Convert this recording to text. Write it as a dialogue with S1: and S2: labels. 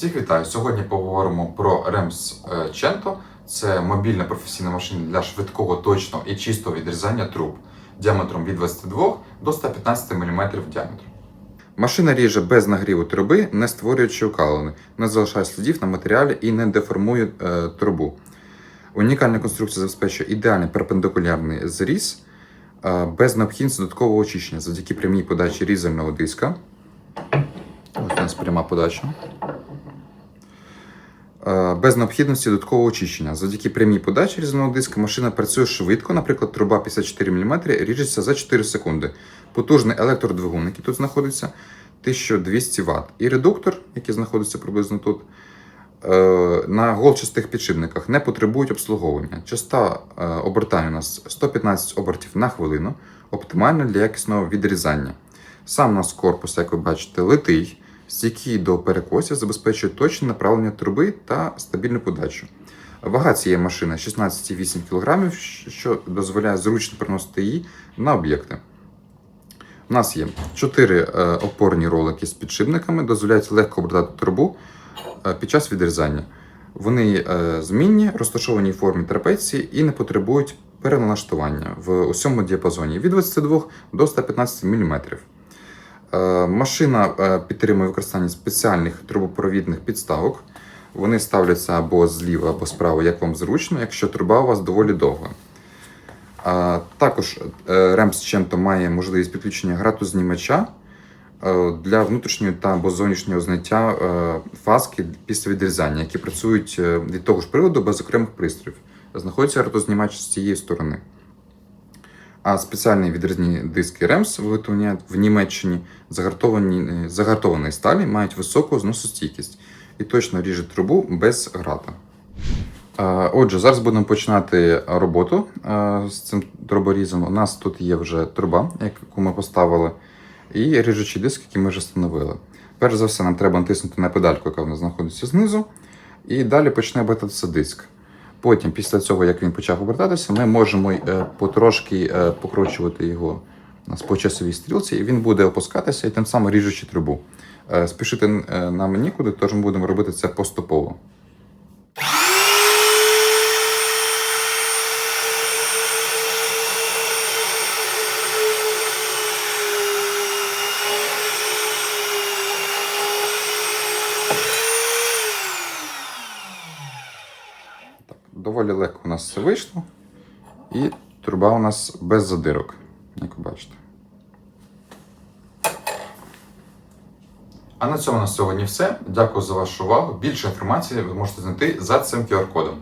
S1: Всіх вітаю! Сьогодні поговоримо про е, Cento. Це мобільна професійна машина для швидкого, точного і чистого відрізання труб діаметром від 22 до 115 мм діаметру. Машина ріже без нагріву труби, не створюючи окалини, не залишає слідів на матеріалі і не деформує е, трубу. Унікальна конструкція забезпечує ідеальний перпендикулярний зріз е, без необхідності додаткового очищення завдяки прямій подачі різального диска. Ось у нас пряма подача. Е, Без необхідності додаткового очищення. Завдяки прямій подачі різаного диска машина працює швидко. Наприклад, труба 54 мм ріжеться за 4 секунди. Потужний електродвигун, який тут знаходиться, 1200 Вт. І редуктор, який знаходиться приблизно тут, е, на голчастих підшипниках не потребують обслуговування. Частота е, обертання у нас 115 обертів на хвилину, оптимально для якісного відрізання. Сам у нас корпус, як ви бачите, литий, стійкий до перекосів, забезпечує точне направлення труби та стабільну подачу. Вага цієї машини 16,8 кг, що дозволяє зручно переносити її на об'єкти. У нас є 4 опорні ролики з підшипниками, дозволяють легко обертати трубу е, під час відрізання. Вони е, змінні, розташовані в формі трапеції і не потребують переналаштування в усьому діапазоні від 22 до 115 мм. Е, Машина е, підтримує використання спеціальних трубопровідних підставок. Вони ставляться або зліва, або справа, як вам зручно, якщо труба у вас доволі довга. А, Також е, REMS Cento має можливість підключення гратознімача е, для внутрішнього та або зовнішнього зняття е, фаски після відрізання, які працюють е, від того ж приводу без окремих пристроїв. Знаходиться гратознімач з цієї сторони. А спеціальні відрізні диски REMS виготовляють в Німеччині загартовані, загартованої сталі, мають високу зносостійкість і точно ріжуть трубу без грата. Е, Отже, зараз будемо починати роботу е, з цим труборізом. У нас тут є вже труба, яку ми поставили, і ріжучий диск, який ми вже встановили. Перш за все, нам треба натиснути на педальку, яка в нас знаходиться знизу, і далі почне обертатися диск. Потім, після цього, як він почав обертатися, ми можемо е, потрошки е, покручувати його по часовій стрілці, і він буде опускатися і тим самим ріжучи трубу. Е, Спішити е, нам нікуди, тож ми будемо робити це поступово. Доволі легко у нас все вийшло. І труба у нас без задирок, як ви бачите. А на цьому на сьогодні все. Дякую за вашу увагу. Більше інформації ви можете знайти за цим QR-кодом.